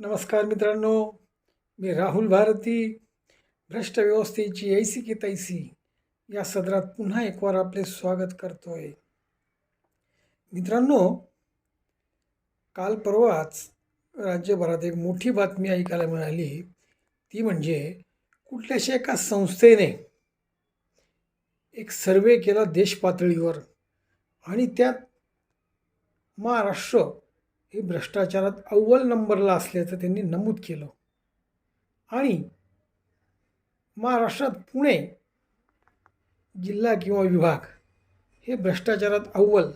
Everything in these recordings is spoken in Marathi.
नमस्कार मित्रांनो मी राहुल भारती भ्रष्ट व्यवस्थेची ऐसी की तैसी या सदरात पुन्हा एकवार आपले स्वागत करतो आहे मित्रांनो काल परवाच राज्यभरात एक मोठी बातमी ऐकायला मिळाली. ती म्हणजे कुठल्याशा एका संस्थेने एक सर्वे केला देशपातळीवर आणि त्यात महाराष्ट्र हे भ्रष्टाचारात अव्वल नंबरला असल्याचं त्यांनी नमूद केलं. आणि महाराष्ट्रात पुणे जिल्हा किंवा विभाग हे भ्रष्टाचारात अव्वल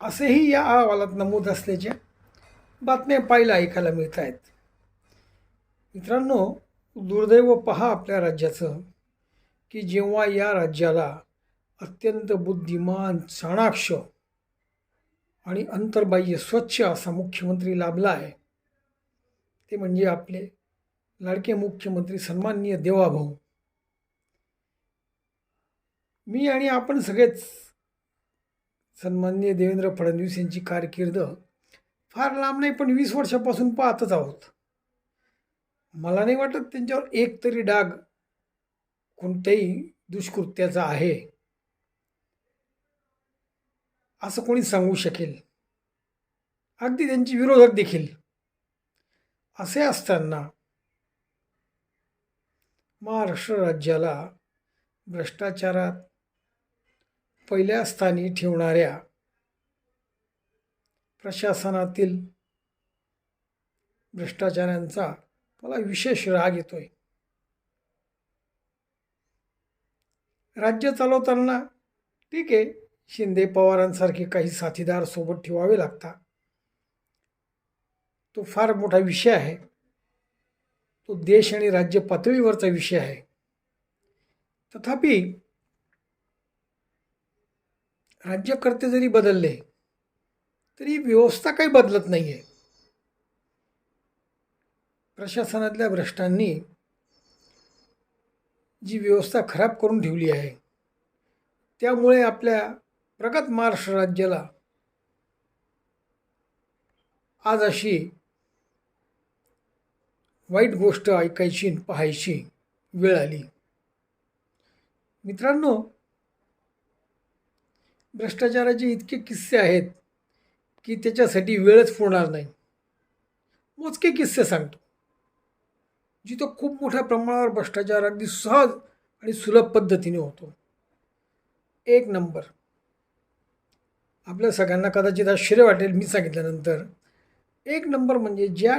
असेही या अहवालात नमूद असल्याच्या बातम्या पाहायला ऐकायला मिळत आहेत मित्रांनो दुर्दैव पहा आपल्या राज्याचं की जेव्हा या राज्याला अत्यंत बुद्धिमान चाणाक्ष आणि अंतर्बाह्य स्वच्छ असा मुख्यमंत्री लाभला आहे. ते म्हणजे आपले लाडके मुख्यमंत्री सन्माननीय देवाभाऊ. मी आणि आपण सगळेच सन्माननीय देवेंद्र फडणवीस यांची कारकीर्द फार लांब नाही पण वीस वर्षापासून पाहतच आहोत. मला नाही वाटत त्यांच्यावर एक तरी डाग कोणत्याही दुष्कृत्याचा आहे. असं कोणी सांगू शकेल. अगदी त्यांची विरोधक देखील. असे असताना महाराष्ट्र राज्याला भ्रष्टाचारात पहिल्या स्थानी ठेवणाऱ्या प्रशासनातील भ्रष्टाचारांचा मला विशेष राग येतोय. राज्य चालवताना ठीक आहे शिंदे पवारांसारखे काही साथीदार सोबत ठेवावे लागतात. तो फार मोठा विषय आहे. तो देश आणि राज्य पातळीवरचा विषय आहे. तथापि राज्यकर्ते जरी बदलले तरी व्यवस्था काही बदलत नाही आहे प्रशासनातल्या भ्रष्टांनी जी व्यवस्था खराब करून ठेवली आहे त्यामुळे आपल्या प्रगत महाराष्ट्र राज्याला आज अशी वाईट गोष्ट ऐकायची पाहायची वेळ आली. मित्रांनो भ्रष्टाचाराचे इतके किस्से आहेत की त्याच्यासाठी वेळच पुरणार नाही. मोजके किस्से सांगतो. जिथं खूप मोठ्या प्रमाणावर भ्रष्टाचार अगदी सहज आणि सुलभ पद्धतीने होतो. एक नंबर. आपल्या सगळ्यांना कदाचित आश्चर्य वाटेल मी सांगितल्यानंतर. एक नंबर म्हणजे ज्या